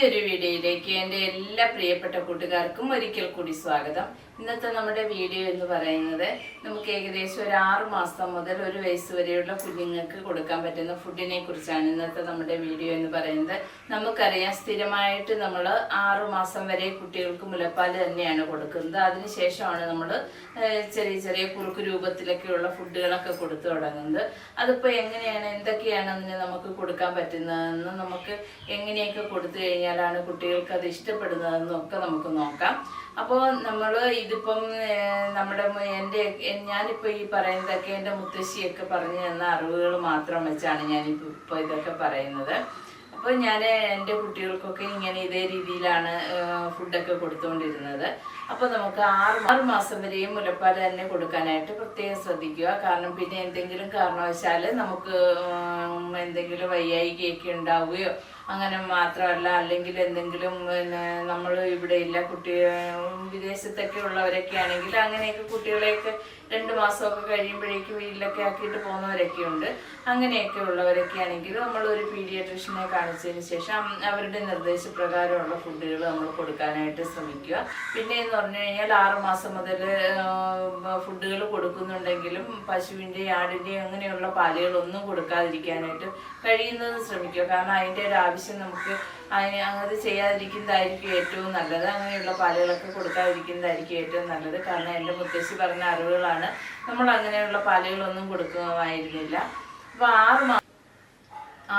പുതിയൊരു വീഡിയോയിലേക്ക് എന്റെ എല്ലാ പ്രിയപ്പെട്ട കൂട്ടുകാർക്കും ഒരിക്കൽ കൂടി സ്വാഗതം. ഇന്നത്തെ നമ്മുടെ വീഡിയോ എന്ന് പറയുന്നത് നമുക്ക് ഏകദേശം ഒരു ആറു മാസം മുതൽ ഒരു വയസ്സ് വരെയുള്ള കുഞ്ഞുങ്ങൾക്ക് കൊടുക്കാൻ പറ്റുന്ന ഫുഡിനെ കുറിച്ചാണ് ഇന്നത്തെ നമ്മുടെ വീഡിയോ എന്ന് പറയുന്നത്. നമുക്കറിയാം സ്ഥിരമായിട്ട് നമ്മൾ ആറു മാസം വരെ കുട്ടികൾക്ക് മുലപ്പാൽ തന്നെയാണ് കൊടുക്കുന്നത്. അതിനുശേഷമാണ് നമ്മൾ ചെറിയ ചെറിയ കുറുക്ക് രൂപത്തിലൊക്കെയുള്ള ഫുഡുകളൊക്കെ കൊടുത്തു തുടങ്ങുന്നത്. അതിപ്പോൾ എങ്ങനെയാണ് എന്തൊക്കെയാണ് അതിന് നമുക്ക് കൊടുക്കാൻ പറ്റുന്നതെന്ന് നമുക്ക് എങ്ങനെയൊക്കെ കൊടുത്തു കഴിഞ്ഞാലാണ് കുട്ടികൾക്ക് അത് ഇഷ്ടപ്പെടുന്നതെന്നും ഒക്കെ നമുക്ക് നോക്കാം. അപ്പോൾ നമ്മൾ ഇതിപ്പം നമ്മുടെ എന്റെ ഞാനിപ്പോൾ ഈ പറയുന്നതൊക്കെ എന്റെ മുത്തശ്ശിയൊക്കെ പറഞ്ഞു തന്ന അറിവുകൾ മാത്രം വെച്ചാണ് ഞാനിപ്പോൾ ഇപ്പോൾ ഇതൊക്കെ പറയുന്നത്. അപ്പോൾ ഞാൻ എന്റെ കുട്ടികൾക്കൊക്കെ ഇങ്ങനെ ഇതേ രീതിയിലാണ് ഫുഡൊക്കെ കൊടുത്തുകൊണ്ടിരുന്നത് അപ്പോൾ നമുക്ക് ആറ് ആറ് മാസം വരെയും മുലപ്പാൽ തന്നെ കൊടുക്കാനായിട്ട് പ്രത്യേകം ശ്രദ്ധിക്കുക. കാരണം പിന്നെ എന്തെങ്കിലും കാരണവശാൽ നമുക്ക് എന്തെങ്കിലും വയ്യായികയൊക്കെ ഉണ്ടാവുകയോ അങ്ങനെ മാത്രമല്ല അല്ലെങ്കിൽ എന്തെങ്കിലും പിന്നെ നമ്മൾ ഇവിടെ ഇല്ല കുട്ടി വിദേശത്തൊക്കെ ഉള്ളവരൊക്കെ ആണെങ്കിൽ അങ്ങനെയൊക്കെ കുട്ടികളെയൊക്കെ രണ്ട് മാസമൊക്കെ കഴിയുമ്പോഴേക്കും വീട്ടിലൊക്കെ ആക്കിയിട്ട് പോകുന്നവരൊക്കെ ഉണ്ട്. അങ്ങനെയൊക്കെ ഉള്ളവരൊക്കെ ആണെങ്കിൽ നമ്മൾ ഒരു പീഡിയട്രീഷനെ കാണിച്ചതിന് ശേഷം അവരുടെ നിർദ്ദേശപ്രകാരമുള്ള ഫുഡുകൾ നമ്മൾ കൊടുക്കാനായിട്ട് ശ്രമിക്കുക. പിന്നെ എന്ന് പറഞ്ഞു കഴിഞ്ഞാൽ ആറ് മാസം മുതൽ ഫുഡുകൾ കൊടുക്കുന്നുണ്ടെങ്കിലും പശുവിന്റെ ആടിന്റെയും അങ്ങനെയുള്ള പാലുകളൊന്നും കൊടുക്കാതിരിക്കാനായിട്ട് കഴിയുന്നത് ശ്രമിക്കുക. കാരണം അതിന്റെ ഒരു ആവശ്യം നമുക്ക് അതിന് അങ്ങനെ ചെയ്യാതിരിക്കുന്നതായിരിക്കും ഏറ്റവും നല്ലത്. അങ്ങനെയുള്ള പാലുകളൊക്കെ കൊടുക്കാതിരിക്കുന്നതായിരിക്കും ഏറ്റവും നല്ലത്. കാരണം എന്റെ മുത്തശ്ശി പറഞ്ഞ അറിവുകളാണ്. നമ്മൾ അങ്ങനെയുള്ള പാലുകളൊന്നും കൊടുക്കുമായിരുന്നില്ല. അപ്പോൾ ആറ് മാസം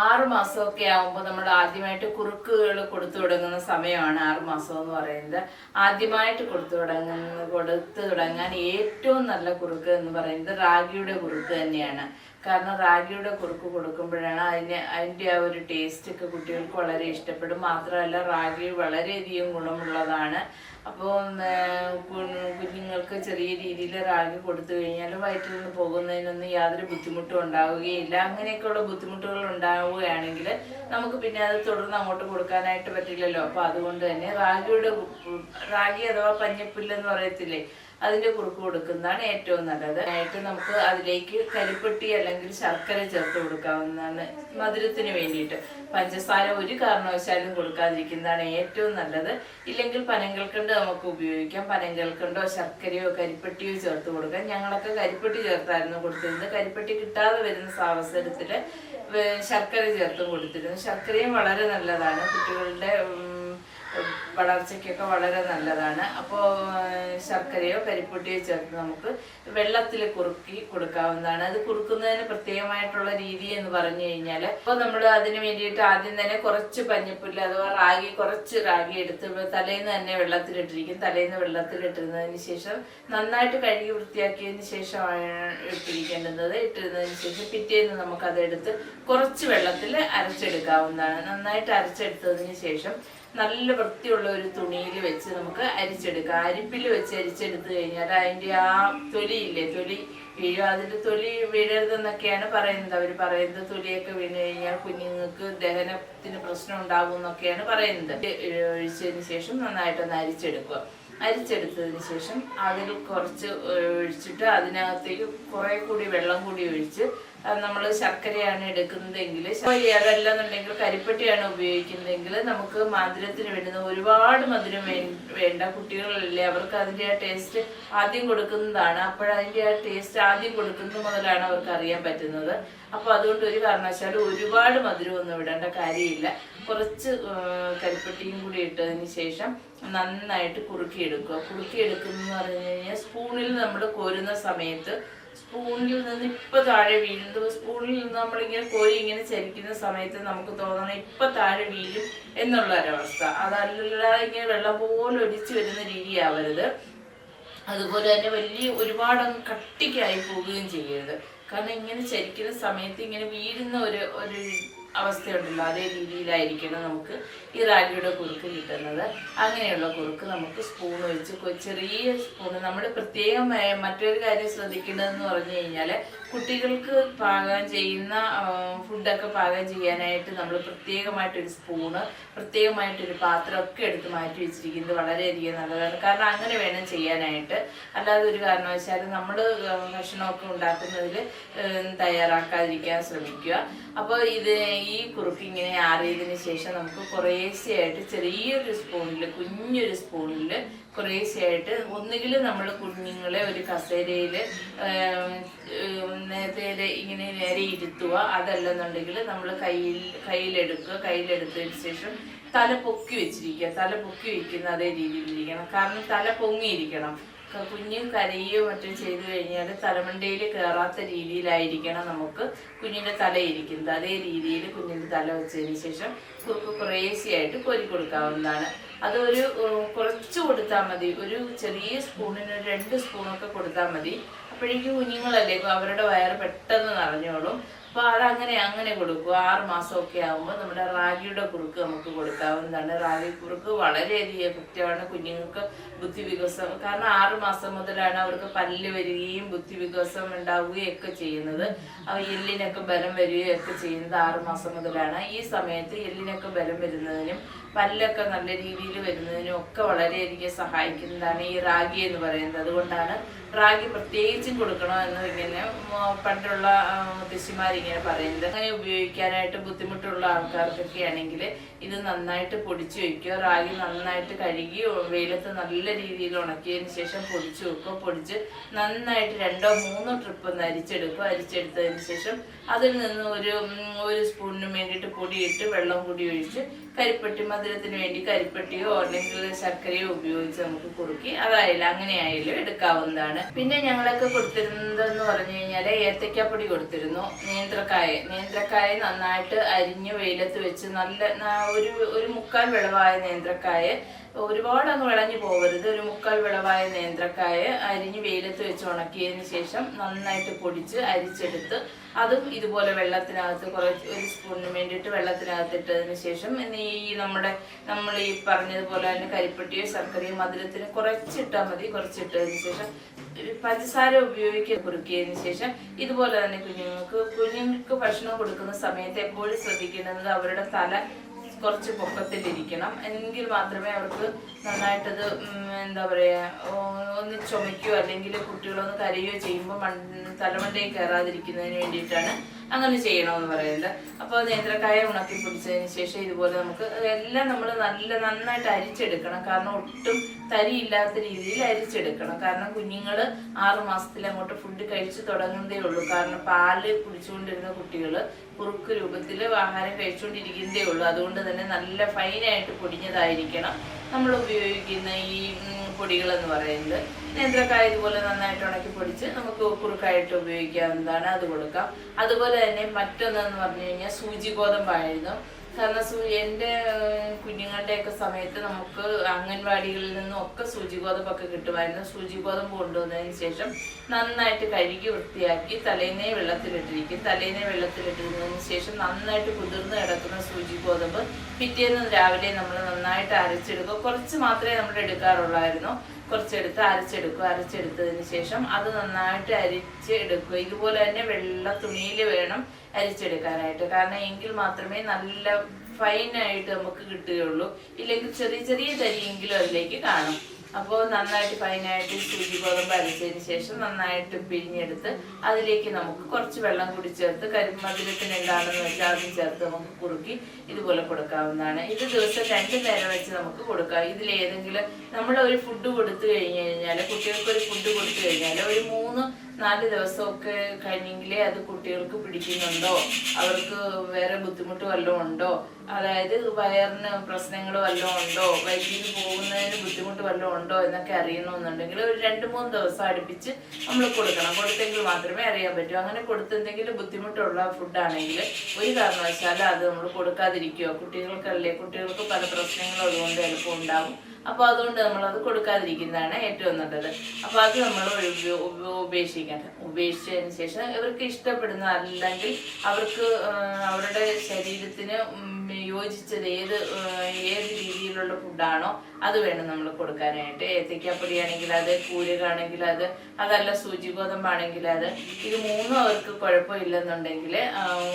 ആറ് മാസമൊക്കെ ആകുമ്പോൾ നമ്മൾ ആദ്യമായിട്ട് കുറുക്കുകൾ കൊടുത്തു തുടങ്ങുന്ന സമയമാണ് ആറ് മാസം എന്ന് പറയുന്നത്. ആദ്യമായിട്ട് കൊടുത്തു തുടങ്ങുന്ന കൊടുത്തു തുടങ്ങാൻ ഏറ്റവും നല്ല കുറുക്ക് എന്ന് പറയുന്നത് റാഗിയുടെ കുറുക്ക് തന്നെയാണ്. കാരണം റാഗിയുടെ കുറുക്ക് കൊടുക്കുമ്പോഴാണ് അതിന് അതിന്റെ ആ ഒരു ടേസ്റ്റ് ഒക്കെ കുട്ടികൾക്ക് വളരെ ഇഷ്ടപ്പെടും. മാത്രമല്ല റാഗി വളരെയധികം ഗുണമുള്ളതാണ്. അപ്പോൾ കുഞ്ഞുങ്ങൾക്ക് ചെറിയ രീതിയിൽ റാഗി കൊടുത്തു കഴിഞ്ഞാൽ വയറ്റിൽ നിന്ന് പോകുന്നതിനൊന്നും യാതൊരു ബുദ്ധിമുട്ടും ഉണ്ടാവുകയില്ല. അങ്ങനെയൊക്കെയുള്ള ബുദ്ധിമുട്ടുകൾ ഉണ്ടാവുകയാണെങ്കിൽ നമുക്ക് പിന്നെ അത് തുടർന്ന് അങ്ങോട്ട് കൊടുക്കാനായിട്ട് പറ്റില്ലല്ലോ. അപ്പോൾ അതുകൊണ്ട് തന്നെ റാഗിയുടെ റാഗി അഥവാ പഞ്ഞപ്പുല്ലെന്ന് പറയത്തില്ലേ? അതിന്റെ കുറുക്ക് കൊടുക്കുന്നതാണ് ഏറ്റവും നല്ലത്. ആയിട്ട് നമുക്ക് അതിലേക്ക് കരിപ്പെട്ടി അല്ലെങ്കിൽ ശർക്കര ചേർത്ത് കൊടുക്കാവുന്നതാണ് മധുരത്തിന് വേണ്ടിയിട്ട്. പഞ്ചസാര ഒരു കാരണവശാലും കൊടുക്കാതിരിക്കുന്നതാണ് ഏറ്റവും നല്ലത്. ഇല്ലെങ്കിൽ പനങ്കൽക്കണ്ട് നമുക്ക് ഉപയോഗിക്കാം. പനങ്കൽക്കണ്ടോ ശർക്കരയോ കരിപ്പെട്ടിയോ ചേർത്ത് കൊടുക്കാം. ഞങ്ങളൊക്കെ കരിപ്പെട്ടി ചേർത്തായിരുന്നു കൊടുത്തിരുന്നത്. കരിപ്പെട്ടി കിട്ടാതെ വരുന്ന അവസരത്തിൽ ശർക്കര ചേർത്ത് കൊടുത്തിരുന്നു. ശർക്കരയും വളരെ നല്ലതാണ്. കുട്ടികളുടെ വളർച്ചയ്ക്കൊക്കെ വളരെ നല്ലതാണ്. അപ്പോൾ ശർക്കരയോ കരിപ്പൊട്ടിയോ ചേർത്ത് നമുക്ക് വെള്ളത്തിൽ കുറുക്കി കൊടുക്കാവുന്നതാണ്. അത് കുറുക്കുന്നതിന് പ്രത്യേകമായിട്ടുള്ള രീതി എന്ന് പറഞ്ഞു കഴിഞ്ഞാൽ അപ്പോൾ നമ്മൾ അതിന് വേണ്ടിയിട്ട് ആദ്യം തന്നെ കുറച്ച് പഞ്ഞപ്പുല്ല് അഥവാ റാഗി കുറച്ച് റാഗി എടുത്ത് തലേന്ന് തന്നെ വെള്ളത്തിലിട്ടിരിക്കും. തലേന്ന് വെള്ളത്തിലിട്ടിരുന്നതിന് ശേഷം നന്നായിട്ട് കഴുകി വൃത്തിയാക്കിയതിന് ശേഷമാണ് ഇട്ടിരിക്കേണ്ടത്. ഇട്ടിരുന്നതിന് ശേഷം പിറ്റേന്ന് നമുക്കതെടുത്ത് കുറച്ച് വെള്ളത്തിൽ അരച്ചെടുക്കാവുന്നതാണ്. നന്നായിട്ട് അരച്ചെടുത്തതിന് ശേഷം നല്ല വൃത്തിയുള്ള ഒരു തുണിയിൽ വെച്ച് നമുക്ക് അരിച്ചെടുക്കാം. അരിപ്പിൽ വെച്ച് അരിച്ചെടുത്ത് കഴിഞ്ഞാൽ അതിന്റെ ആ തൊലിയില്ലേ തൊലി വീഴും. അതിന്റെ തൊലി വീഴരുതെന്നൊക്കെയാണ് പറയുന്നത്. അവർ പറയുന്നത് തൊലിയൊക്കെ വീണ് കഴിഞ്ഞാൽ കുഞ്ഞുങ്ങൾക്ക് ദഹനത്തിന് പ്രശ്നം ഉണ്ടാകും എന്നൊക്കെയാണ് പറയുന്നത്. ഒഴിച്ചതിന് ശേഷം നന്നായിട്ടൊന്ന് അരിച്ചെടുക്കുക. അരിച്ചെടുത്തതിന് ശേഷം അതിൽ കുറച്ച് ഒഴിച്ചിട്ട് അതിനകത്തേക്ക് കുറേ കൂടി വെള്ളം കൂടി ഒഴിച്ച് നമ്മൾ ശർക്കരയാണ് എടുക്കുന്നതെങ്കിൽ അതല്ലെന്നുണ്ടെങ്കിൽ കരിപ്പെട്ടിയാണ് ഉപയോഗിക്കുന്നതെങ്കിൽ നമുക്ക് മധുരത്തിന് വേണ്ടുന്ന ഒരുപാട് മധുരം വേണ്ട കുട്ടികളല്ലേ അവർക്ക് അതിന്റെ ആ ടേസ്റ്റ് ആദ്യം കൊടുക്കുന്നതാണ്. അപ്പോഴതിന്റെ ആ ടേസ്റ്റ് ആദ്യം കൊടുക്കുന്നത് മുതലാണ് അവർക്ക് അറിയാൻ പറ്റുന്നത്. അപ്പോൾ അതുകൊണ്ട് ഒരു കാരണവശാലും ഒരുപാട് മധുരം ഒന്നും ഇടേണ്ട കാര്യമില്ല. കുറച്ച് കരിപ്പെട്ടിയും കൂടി ഇട്ടതിന് ശേഷം നന്നായിട്ട് കുറുക്കിയെടുക്കുക. കുറുക്കിയെടുക്കുന്നതെന്ന് പറഞ്ഞു കഴിഞ്ഞാൽ സ്പൂണിൽ നമ്മൾ കോരുന്ന സമയത്ത് സ്പൂണിൽ നിന്ന് ഇപ്പൊ താഴെ വീഴുന്നത് സ്പൂണിൽ നിന്ന് നമ്മളിങ്ങനെ കോരി ഇങ്ങനെ ചലിക്കുന്ന സമയത്ത് നമുക്ക് തോന്നണം ഇപ്പൊ താഴെ വീഴും എന്നുള്ള ഒരവസ്ഥ അതല്ലാതെ ഇങ്ങനെ വെള്ളം പോലെ ഒലിച്ചു വരുന്ന രീതിയാവരുത്. അതുപോലെ തന്നെ വലിയ ഒരുപാട് കട്ടിക്കായി പോവുകയും ചെയ്യരുത്. കാരണം ഇങ്ങനെ ചരിക്കുന്ന സമയത്ത് ഇങ്ങനെ വീഴുന്ന ഒരു ഒരു അവസ്ഥയുണ്ടല്ലോ. അതേ രീതിയിലായിരിക്കണം നമുക്ക് ഈ റാഗിയുടെ കുറുക്ക് കിട്ടുന്നത്. അങ്ങനെയുള്ള കുറുക്ക് നമുക്ക് സ്പൂൺ ഒഴിച്ച് ചെറിയ സ്പൂൺ നമ്മൾ പ്രത്യേകം മറ്റൊരു കാര്യം ശ്രദ്ധിക്കേണ്ടതെന്ന് പറഞ്ഞു കഴിഞ്ഞാൽ കുട്ടികൾക്ക് പാകം ചെയ്യുന്ന ഫുഡൊക്കെ പാകം ചെയ്യാനായിട്ട് നമ്മൾ പ്രത്യേകമായിട്ടൊരു സ്പൂണ് പ്രത്യേകമായിട്ടൊരു പാത്രമൊക്കെ എടുത്ത് മാറ്റി വെച്ചിരിക്കുന്നത് വളരെയധികം നല്ലതാണ്. കാരണം അങ്ങനെ വേണം ചെയ്യാനായിട്ട്. അല്ലാതെ ഒരു കാരണവശാലും നമ്മൾ ഭക്ഷണമൊക്കെ ഉണ്ടാക്കുന്നതിൽ തയ്യാറാക്കാതിരിക്കാൻ ശ്രമിക്കുക. അപ്പോൾ ഇത് ഈ കുറുക്ക് ഇങ്ങനെ ആറിയതിന് ശേഷം നമുക്ക് കുറേശ്ശെയായിട്ട് ചെറിയൊരു സ്പൂണിൽ കുഞ്ഞൊരു സ്പൂണിൽ കുറേശ്ശെയായിട്ട് ഒന്നുകിൽ നമ്മൾ കുഞ്ഞുങ്ങളെ ഒരു കസേരയിൽ നേരത്തെ ഇങ്ങനെ നേരെ ഇരുത്തുക. അതല്ലെന്നുണ്ടെങ്കിൽ നമ്മൾ കയ്യിൽ കയ്യിലെടുക്കുക. കയ്യിലെടുത്തതിന് ശേഷം തല പൊക്കി വെച്ചിരിക്കുക. തല പൊക്കി വെക്കുന്ന അതേ രീതിയിലിരിക്കണം. കാരണം തല പൊങ്ങിയിരിക്കണം. കുഞ്ഞ് കരയോ മറ്റും ചെയ്തു കഴിഞ്ഞാൽ തലമണ്ടയിൽ കയറാത്ത രീതിയിലായിരിക്കണം നമുക്ക് കുഞ്ഞിന്റെ തല ഇരിക്കുന്നത്. അതേ രീതിയിൽ കുഞ്ഞിന്റെ തല വെച്ചതിന് ശേഷം കുറേശ്ശെയായിട്ട് കോരി കൊടുക്കാവുന്നതാണ്. അതൊരു കുറച്ച് കൊടുത്താൽ മതി. ഒരു ചെറിയ സ്പൂണിന് രണ്ട് സ്പൂണൊക്കെ കൊടുത്താൽ മതി. അപ്പോഴേക്കും കുഞ്ഞുങ്ങളല്ലേ അവരുടെ വയറ് പെട്ടെന്ന് നിറഞ്ഞോളും. അപ്പോൾ അതങ്ങനെ അങ്ങനെ കൊടുക്കും. ആറ് മാസമൊക്കെ ആകുമ്പോൾ നമ്മുടെ റാഗിയുടെ കുറുക്ക് നമുക്ക് കൊടുക്കാവുന്നതാണ് റാഗി കുറുക്ക് വളരെയധികം എഫക്റ്റീവാണ് കുഞ്ഞുങ്ങൾക്ക് ബുദ്ധി വികസനം കാരണം ആറ് മാസം മുതലാണ് അവർക്ക് പല്ല് വരികയും ബുദ്ധി വികസനം ഉണ്ടാവുകയും ഒക്കെ ചെയ്യുന്നത്. അവ എല്ലിനൊക്കെ ബലം വരികയും ഒക്കെ ചെയ്യുന്നത് ആറ് മാസം മുതലാണ്. ഈ സമയത്ത് എല്ലിനൊക്കെ ബലം വരുന്നതിനും പല്ലൊക്കെ നല്ല രീതിയിൽ വരുന്നതിനും ഒക്കെ വളരെയധികം സഹായിക്കുന്നതാണ് ഈ റാഗി എന്ന് പറയുന്നത്. അതുകൊണ്ടാണ് റാഗി പ്രത്യേകിച്ചും കൊടുക്കണമെന്ന് ഇങ്ങനെ പണ്ടുള്ള മുത്തശ്ശിമാരിങ്ങനെ പറയുന്നത്. അങ്ങനെ ഉപയോഗിക്കാനായിട്ട് ബുദ്ധിമുട്ടുള്ള ആൾക്കാർക്കൊക്കെ ആണെങ്കിൽ ഇത് നന്നായിട്ട് പൊടിച്ചു വയ്ക്കുക. റാഗി നന്നായിട്ട് കഴുകി വെയിലത്ത് നല്ല രീതിയിൽ ഉണക്കിയതിന് ശേഷം പൊടിച്ചു വെക്കുക. പൊടിച്ച് നന്നായിട്ട് രണ്ടോ മൂന്നോ ട്രിപ്പ് ഒന്ന് അരിച്ചെടുക്കുക. അരിച്ചെടുത്തതിന് ശേഷം അതിൽ നിന്ന് ഒരു ഒരു സ്പൂണിന് വേണ്ടിയിട്ട് പൊടിയിട്ട് വെള്ളം കൂടി ഒഴിച്ച് കരിപ്പെട്ടി മധുരത്തിന് വേണ്ടി കരിപ്പെട്ടിയോ അല്ലെങ്കിൽ ശർക്കരയോ ഉപയോഗിച്ച് നമുക്ക് കുറുക്കി അതായാലും അങ്ങനെ ആയാലും എടുക്കാവുന്നതാണ്. പിന്നെ ഞങ്ങളൊക്കെ കൊടുത്തിരുന്നതെന്ന് പറഞ്ഞു കഴിഞ്ഞാൽ ഏത്തക്കാപ്പൊടി കൊടുത്തിരുന്നു. നേന്ത്രക്കായ. നേന്ത്രക്കായ നന്നായിട്ട് അരിഞ്ഞ് വെയിലത്ത് വെച്ച് നല്ല ഒരു ഒരു മുക്കാൽ വിളവായ നേന്ത്രക്കായ ഒരുപാട് അങ്ങ് വിളഞ്ഞു പോകരുത്. ഒരു മുക്കാൽ വിളവായ നേന്ത്രക്കായ അരിഞ്ഞ് വെയിലത്ത് വെച്ച് ഉണക്കിയതിന് ശേഷം നന്നായിട്ട് പൊടിച്ച് അരിച്ചെടുത്ത് അതും ഇതുപോലെ വെള്ളത്തിനകത്ത് കുറച്ച് ഒരു സ്പൂണിന് വേണ്ടിയിട്ട് വെള്ളത്തിനകത്ത് ഇട്ടതിന് ശേഷം ഈ നമ്മുടെ നമ്മൾ ഈ പറഞ്ഞതുപോലെ തന്നെ കരിപ്പെട്ടിയോ ശർക്കരയോ മധുരത്തിന് കുറച്ചിട്ടാൽ മതി. കുറച്ചിട്ടതിന് ശേഷം പഞ്ചസാര ഉപയോഗിക്കുക കുറുക്കിയതിന് ശേഷം ഇതുപോലെ തന്നെ കുഞ്ഞുങ്ങൾക്ക് കുഞ്ഞുങ്ങൾക്ക് ഭക്ഷണം കൊടുക്കുന്ന സമയത്ത് എപ്പോഴും ശ്രദ്ധിക്കേണ്ടത് അവരുടെ തല കുറച്ച് പൊക്കത്തിലിരിക്കണം. എങ്കിൽ മാത്രമേ അവർക്ക് നന്നായിട്ടത് എന്താ പറയുക ഒന്ന് ചുമയ്ക്കുകയോ അല്ലെങ്കിൽ കുട്ടികളൊന്ന് കരയുകയോ ചെയ്യുമ്പോൾ മൺ തലമണ്ടയിൽ കയറാതിരിക്കുന്നതിന് വേണ്ടിയിട്ടാണ് അങ്ങനെ ചെയ്യണമെന്ന് പറയുന്നത്. അപ്പോൾ നേന്ത്രക്കായ ഉണക്കി പിടിച്ചതിന് ശേഷം ഇതുപോലെ നമുക്ക് എല്ലാം നമ്മൾ നല്ല നന്നായിട്ട് അരിച്ചെടുക്കണം. കാരണം ഒട്ടും തരിയില്ലാത്ത രീതിയിൽ അരിച്ചെടുക്കണം. കാരണം കുഞ്ഞുങ്ങൾ ആറ് മാസത്തിൽ അങ്ങോട്ട് ഫുഡ് കഴിച്ച് തുടങ്ങുന്നതേ ഉള്ളൂ. കാരണം പാൽ കുടിച്ചുകൊണ്ടിരുന്ന കുട്ടികൾ കുറുക്ക് രൂപത്തിൽ ആഹാരം കഴിച്ചുകൊണ്ടിരിക്കുന്നതേ ഉള്ളൂ. അതുകൊണ്ട് തന്നെ നല്ല ഫൈനായിട്ട് പൊടിഞ്ഞതായിരിക്കണം നമ്മൾ ഉപയോഗിക്കുന്ന ഈ പൊടികൾ എന്ന് പറയുന്നത്. നേന്ത്രക്കായ ഇതുപോലെ നന്നായിട്ട് ഉണക്കി പൊടിച്ച് നമുക്ക് കുറുക്കായിട്ട് ഉപയോഗിക്കാവുന്നതാണ്. അത് കൊടുക്കാം. അതുപോലെ തന്നെ മറ്റൊന്നെന്ന് പറഞ്ഞു കഴിഞ്ഞാൽ സൂചി ഗോതമ്പായിരുന്നു കാരണം സൂര്യന്റെ കുഞ്ഞുങ്ങളുടെയൊക്കെ സമയത്ത് നമുക്ക് അംഗൻവാടികളിൽ നിന്നും ഒക്കെ സൂചി ഗോതമ്പൊക്കെ കിട്ടുമായിരുന്നു. സൂചി ഗോതമ്പ് കൊണ്ടുവന്നതിന് ശേഷം നന്നായിട്ട് കഴുകി വൃത്തിയാക്കി തലേന്നേ വെള്ളത്തിലിട്ടിരിക്കും. തലേന്നേ വെള്ളത്തിലിട്ടിരുന്നതിന് ശേഷം നന്നായിട്ട് കുതിർന്ന് കിടക്കുന്ന സൂചി ഗോതമ്പ് പിറ്റേന്ന് രാവിലെ നമ്മൾ നന്നായിട്ട് അരച്ചെടുക്കുക കുറച്ച് മാത്രമേ നമ്മൾ എടുക്കാറുള്ളായിരുന്നു. കുറച്ചെടുത്ത് അരച്ചെടുക്കുക അരച്ചെടുത്തതിന് ശേഷം അത് നന്നായിട്ട് അരിച്ച് എടുക്കുക ഇതുപോലെ തന്നെ വെള്ള തുണിയിൽ വേണം അരിച്ചെടുക്കാനായിട്ട്. കാരണം എങ്കിൽ മാത്രമേ നല്ല ഫൈനായിട്ട് നമുക്ക് കിട്ടുകയുള്ളൂ. ഇല്ലെങ്കിൽ ചെറിയ ചെറിയ തരിയെങ്കിലും അതിലേക്ക് കാണും. അപ്പോൾ നന്നായിട്ട് ഫൈനായിട്ട് സൂചി ഗോതമ്പ് അരച്ചതിന് ശേഷം നന്നായിട്ട് പിഴിഞ്ഞെടുത്ത് അതിലേക്ക് നമുക്ക് കുറച്ച് വെള്ളം കൂടി ചേർത്ത് കരിമധുരത്തിന് എന്താണെന്ന് വെച്ചാൽ അതും ചേർത്ത് നമുക്ക് കുറുക്കി ഇതുപോലെ കൊടുക്കാവുന്നതാണ്. ഇത് ദിവസം രണ്ട് നേരം വെച്ച് നമുക്ക് കൊടുക്കാം. ഇതിലേതെങ്കിലും നമ്മൾ ഒരു ഫുഡ് കൊടുത്തു കഴിഞ്ഞു കഴിഞ്ഞാൽ കുട്ടികൾക്ക് ഒരു ഫുഡ് കൊടുത്തു കഴിഞ്ഞാൽ ഒരു മൂന്ന് നാല് ദിവസമൊക്കെ കഴിഞ്ഞെങ്കിലേ അത് കുട്ടികൾക്ക് പിടിക്കുന്നുണ്ടോ? അവർക്ക് വേറെ ബുദ്ധിമുട്ട് വല്ലതും ഉണ്ടോ? അതായത് വയറിന് പ്രശ്നങ്ങൾ വല്ലതും ഉണ്ടോ? വൈദ്യുതി പോകുന്നതിന് ബുദ്ധിമുട്ട് വല്ലതും ഉണ്ടോ എന്നൊക്കെ അറിയണമെന്നുണ്ടെങ്കിൽ ഒരു രണ്ട് മൂന്ന് ദിവസം അടുപ്പിച്ച് നമ്മൾ കൊടുക്കണം. കൊടുത്തെങ്കിൽ മാത്രമേ അറിയാൻ പറ്റൂ. അങ്ങനെ കൊടുത്തെന്തെങ്കിലും ബുദ്ധിമുട്ടുള്ള ഫുഡാണെങ്കിൽ ഒരു കാരണവശാലും അത് നമ്മൾ കൊടുക്കാതിരിക്കുക. കുട്ടികൾക്കല്ലേ? കുട്ടികൾക്ക് പല പ്രശ്നങ്ങളും അതുകൊണ്ട് എളുപ്പം ഉണ്ടാവും. അപ്പോൾ അതുകൊണ്ട് നമ്മൾ അത് കൊടുക്കാതിരിക്കുന്നതാണ് ഏറ്റവും നല്ലത്. അപ്പോൾ അത് നമ്മൾ ഉപ- ഉപ- ഉപേക്ഷിക്കണം ഉപേക്ഷിച്ചതിന് ശേഷം ഇവർക്ക് ഇഷ്ടപ്പെടുന്ന അല്ലെങ്കിൽ അവർക്ക് അവരുടെ ശരീരത്തിന് യോജിച്ചത് ഏത് ഏത് രീതിയിലുള്ള ഫുഡാണോ അത് വേണം നമ്മൾ കൊടുക്കാനായിട്ട്. ഏത്തയ്ക്കാപ്പൊടി ആണെങ്കിൽ അത് കൂരുകാണെങ്കിൽ അത് അതല്ല സൂചി ഗോതമ്പാണെങ്കിൽ അത്. ഇത് മൂന്നും അവർക്ക് കുഴപ്പമില്ലെന്നുണ്ടെങ്കിൽ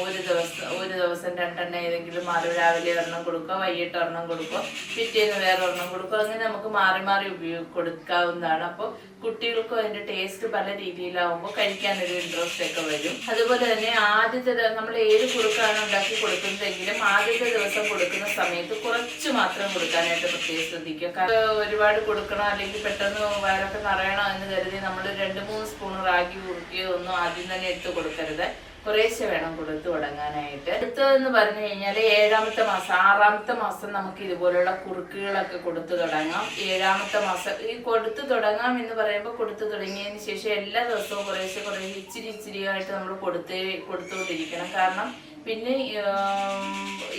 ഒരു ദിവസം ഒരു ദിവസം രണ്ടെണ്ണം ഏതെങ്കിലും മാറി രാവിലെ ഒരെണ്ണം കൊടുക്കുക വൈകിട്ട് ഒരെണ്ണം കൊടുക്കുക പിറ്റേന്ന് വേറെ ഒരെണ്ണം കൊടുക്കുക അങ്ങനെ നമുക്ക് മാറി മാറി ഉപയോഗ കൊടുക്കാവുന്നതാണ്. അപ്പോൾ കുട്ടികൾക്കും അതിന്റെ ടേസ്റ്റ് പല രീതിയിലാവുമ്പോൾ കഴിക്കാനൊരു ഇൻട്രസ്റ്റ് ഒക്കെ വരും. അതുപോലെ തന്നെ ആദ്യത്തെ നമ്മൾ ഏത് കുറുക്കാണ് ഉണ്ടാക്കി കൊടുക്കുന്നതെങ്കിലും ആദ്യത്തെ ദിവസം കൊടുക്കുന്ന സമയത്ത് കുറച്ച് മാത്രം കൊടുക്കാനായിട്ട് പ്രത്യേകം ശ്രദ്ധിക്കുക. കാരണം ഒരുപാട് കൊടുക്കണം അല്ലെങ്കിൽ പെട്ടെന്ന് വയറൊക്കെ നിറയണം എന്ന് കരുതി നമ്മൾ രണ്ട് മൂന്ന് സ്പൂൺ റാഗി കുറുക്കിയോ ഒന്നും ആദ്യം തന്നെ എടുത്ത് കൊടുക്കരുത്. കുറേശ്ശെ വേണം കൊടുത്തു തുടങ്ങാനായിട്ട്. അടുത്തതെന്ന് പറഞ്ഞു കഴിഞ്ഞാൽ ഏഴാമത്തെ മാസം ആറാമത്തെ മാസം നമുക്ക് ഇതുപോലുള്ള കുറുക്കുകളൊക്കെ കൊടുത്തു തുടങ്ങാം. ഏഴാമത്തെ മാസം ഈ കൊടുത്തു തുടങ്ങാം എന്ന് പറയുമ്പോൾ കൊടുത്തു തുടങ്ങിയതിന് ശേഷം എല്ലാ ദിവസവും കുറേശ്ശെ കുറേശ്ശെ ഇച്ചിരി ഇച്ചിരിയായിട്ട് നമ്മൾ കൊടുത്തേ കൊടുത്തുകൊണ്ടിരിക്കണം. കാരണം പിന്നെ